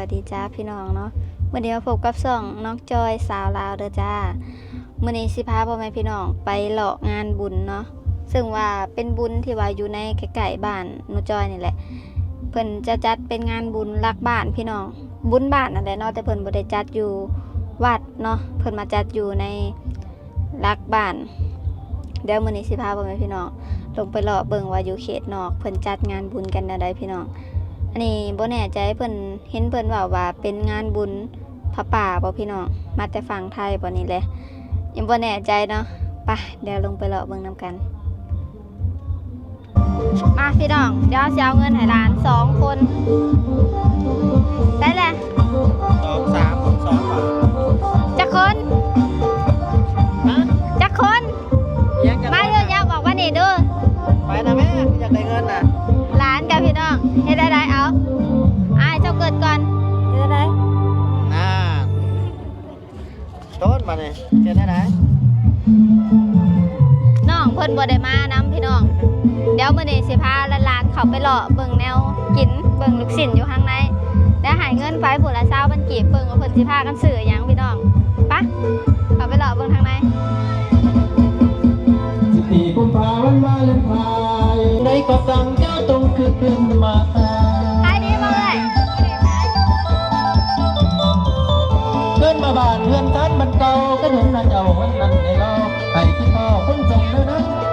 วัสดีจ้าพี่น้องเนาะวันนี้มาพบกับส่องน้องจอยสาวลาวเด้อจ้าเมื่อนี้สิพาพ่อแม่พี่น้องไปเลาะงานบุญเนาะซึ่งว่าเป็นบุญที่ว่าอยู่ในใกล้ๆบ้านหนูจอยนี่แหละ เพิ่นจะจัดเป็นงานบุญรักบ้านพี่น้องบุญบ้านนั่นแหละเนาะแต่เพิ่นบ่ได้จัดอยู่วัดเนาะเพิ่นมาจัดอยู่ในรักบ้านเดี๋ยวมื้อนี้สิพาพ่อแม่พี่น้องลงไปเลาะเบิ่งว่าอยู่เขตนอกเพิ่นจัดงานบุญกันแนวใดพี่น้อง อันนี้บ่แน่ใจเพิ่นเห็นเพิ่นว่าว่าเป็นงานบุญพระป่าบ่พี่น้องมาแต่ฝั่งไทยบ่นี่แหละยังบ่แน่ใจเนาะไปเดี๋ยวลงไปเลาะเบิ่งนํกัน มาพี่น้อง เดี๋ยวจะเอาเงินให้ร้านสองคน ได้แหละสองสาม มาเนี่ยเจอได้ไหนน้องเพิ่นบ่ได้มานํพี่น้อง เดี๋ยวมื้อนี้สิพาหลานๆเขาไปเลาะเบิ่งแนวกินเบิ่งลูกชิ้นอยู่ข้างในแล้วหายเงินไปผู้ละ20บันกีบเบิ่งว่าเพิ่นสิพากันซื้อหยังพี่น้องไปะเขาไปเลาะเบิ่งทางในสิบสี่กุมภาวันวาเลนไทน์ในก็สั่งเจ้าต้องคือเพื่อนมาขายดีบ่เอ้ยเพื่อนมาบ้านเพื่อนท่านบันเก่าก็เห็นนาเจ้าวันนั้นในรอบไอ้ ที่พ่อคนส่งเดินนั่งไอ้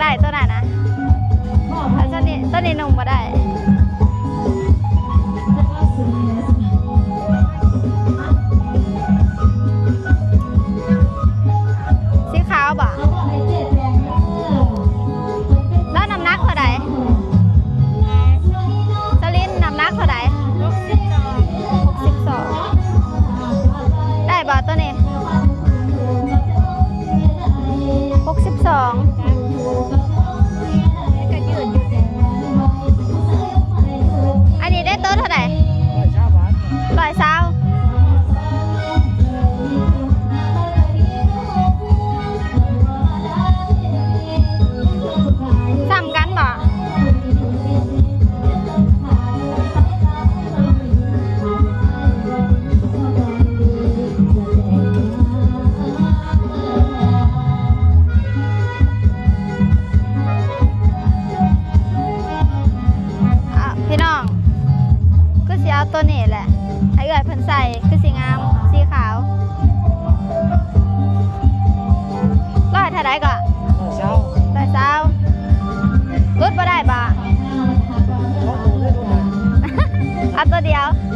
ได้ตัวนั้น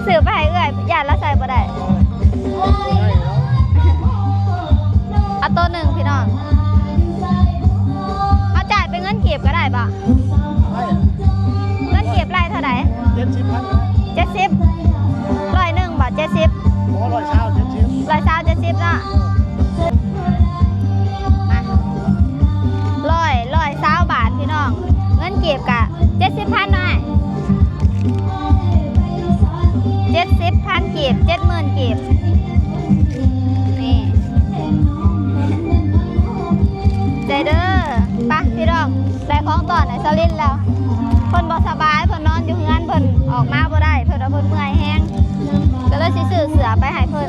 สื่อไป บเจ็ดหมื่นเก็บนี่ใจเด้อปะพี่ร้องได้ของต่อในสลินแล้วเพิ่นบ่สบายเพิ่นนอนอยู่งานเพิ่นออกมาบ่ได้เพิ่นเอาเพิ่นเมื่อยแห้งก็เลยสิซื้อเสือไปให้เพิ่น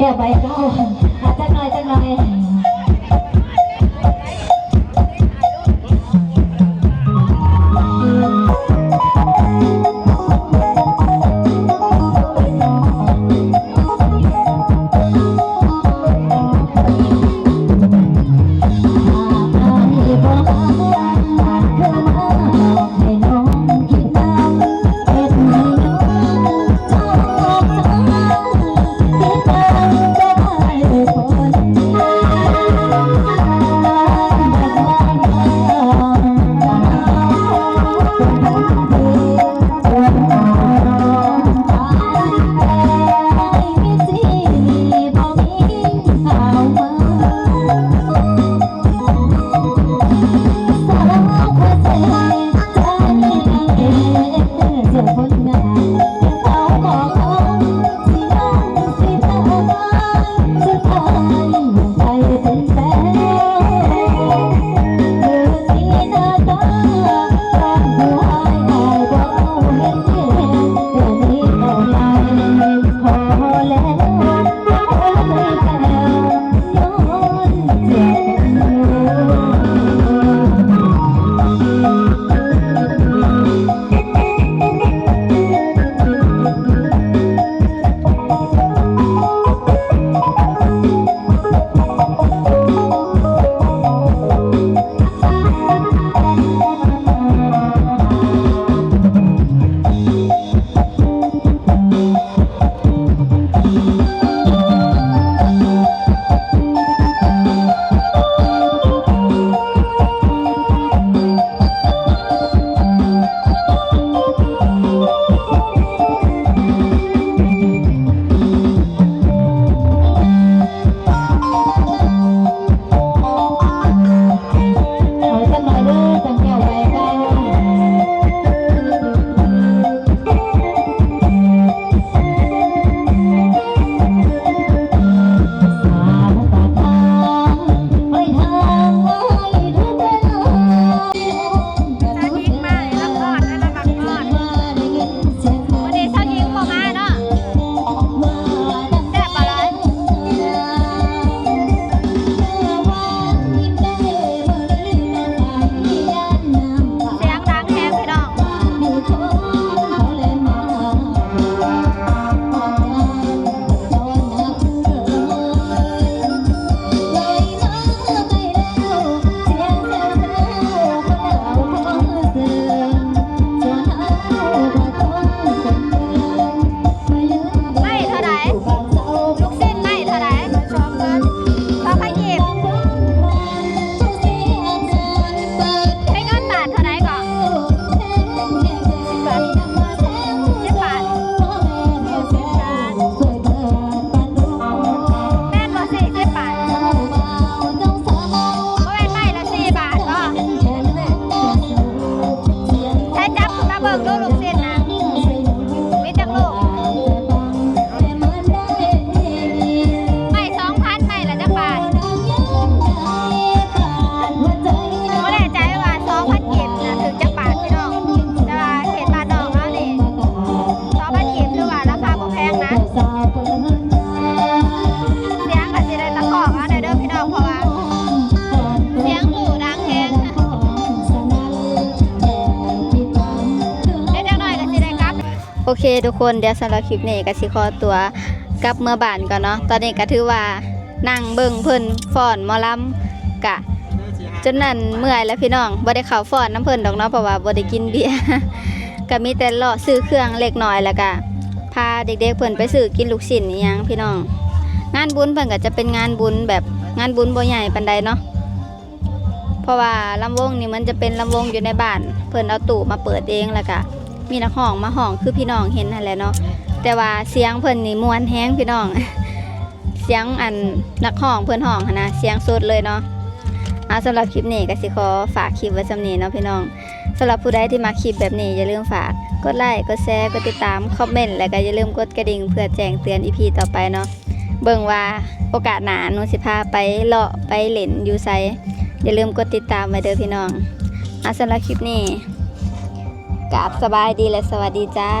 แก้วใบเก้าอาจจะหน่อยจะหน่อย อเคทุกคนเดี๋ยวสำหรับคลิปนี้ก็สิขอตัวกลับเมื่อบ้านก่อนเนาะตอนนี้ก็ถือว่านั่งเบิ่งเพิ่นฟ้อนมอลำกะ จนนั่นเมื่อยแล้วพี่น้องบ่ได้เข้าฟ้อนน้ำเพิ่นดอกเนาะเพราะว่าบ่ได้กินเบียร์ก็มีแต่เลาะซื้อเครื่องเล็กน้อยแล้วก็พาเด็กๆเพิ่นไปซื้อกินลูกชิ้นอีหยังพี่น้อง งานบุญเพิ่นก็จะเป็นงานบุญแบบงานบุญบ่ใหญ่ปานใดเนาะเพราะว่าลำวงนี่มันจะเป็นลำวงอยู่ในบ้าน เพิ่นเอาตู้มาเปิดเองแล้วก็ มีนักห้องมาห้องคือพี่น้องเห็นนั่นแหละเนาะแต่ว่าเสียงเพิ่นนี่มวนแฮงพี่น้อง เสียงอันนักห้องเพิ่นห้องนะเสียงสดเลยเนาะเอาสำหรับคลิปนี้ก็สิขอฝากคลิปไว้สำนี้เนาะพี่น้องสำหรับผู้ใดที่มาคลิปแบบนี้อย่าลืมฝากกดไลค์กดแชร์กดติดตามคอมเมนต์แล้วก็อย่าลืมกดกระดิ่งเพื่อแจ้งเตือนอีพีต่อไปเนาะเบิ่งว่าโอกาสหนาหนูสิพาไปเลาะไปเล่นอยู่ไสอย่าลืมกดติดตามไว้เด้อพี่น้องอาสำหรับคลิปนี้ กราบสบายดีและสวัสดีจ้า